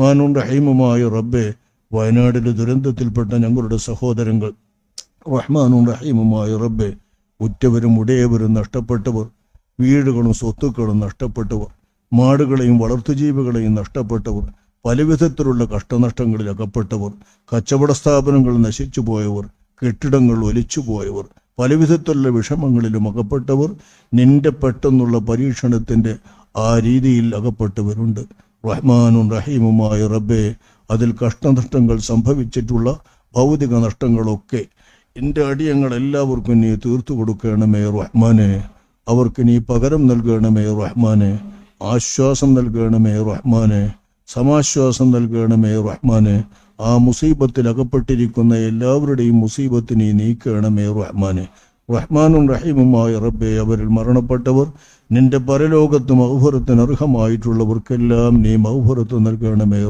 മാനും റഹീമുമായ റബ്ബെ വയനാടിലെ ദുരന്തത്തിൽപ്പെട്ട ഞങ്ങളുടെ സഹോദരങ്ങൾ. റഹ്മാനും റഹീമുമായ റബ്ബെ ഉറ്റവരും ഉടയവരും നഷ്ടപ്പെട്ടവർ വീടുകളും സ്വത്തുക്കളും നഷ്ടപ്പെട്ടവർ മാടുകളെയും വളർത്തുജീവികളെയും നഷ്ടപ്പെട്ടവർ പലവിധത്തിലുള്ള കഷ്ടനഷ്ടങ്ങളിൽ അകപ്പെട്ടവർ കച്ചവട സ്ഥാപനങ്ങൾ നശിച്ചു പോയവർ കെട്ടിടങ്ങൾ ഒലിച്ചുപോയവർ പലവിധത്തിലുള്ള വിഷമങ്ങളിലും അകപ്പെട്ടവർ നിന്റെ പെട്ടെന്നുള്ള പരീക്ഷണത്തിന്റെ ആ രീതിയിൽ അകപ്പെട്ടവരുണ്ട്. റഹ്മാനും റഹീമുമായ റബ്ബെ അതിൽ കഷ്ടനഷ്ടങ്ങൾ സംഭവിച്ചിട്ടുള്ള ഭൗതിക നഷ്ടങ്ങളൊക്കെ എന്റെ അടിയങ്ങൾ എല്ലാവർക്കും നീ തീർത്തു കൊടുക്കണമേ റഹ്മാനെ. അവർക്ക് നീ പകരം നൽകണമേ റഹ്മാനെ. ആശ്വാസം നൽകണമേ റഹ്മാനെ. സമാശ്വാസം നൽകണമേ റഹ്മാനെ. ആ മുസീബത്തിൽ അകപ്പെട്ടിരിക്കുന്ന എല്ലാവരുടെയും മുസീബത്തിനെ നീക്കണമേ റഹ്മാനെ. റഹ്മാനും റഹീമുമായ റബ്ബെ അവരിൽ മരണപ്പെട്ടവർ നിന്റെ പരലോകത്ത് മൗഹറത്തിന് അർഹമായിട്ടുള്ളവർക്കെല്ലാം നീ മൗഹരത്വം നൽകണമേ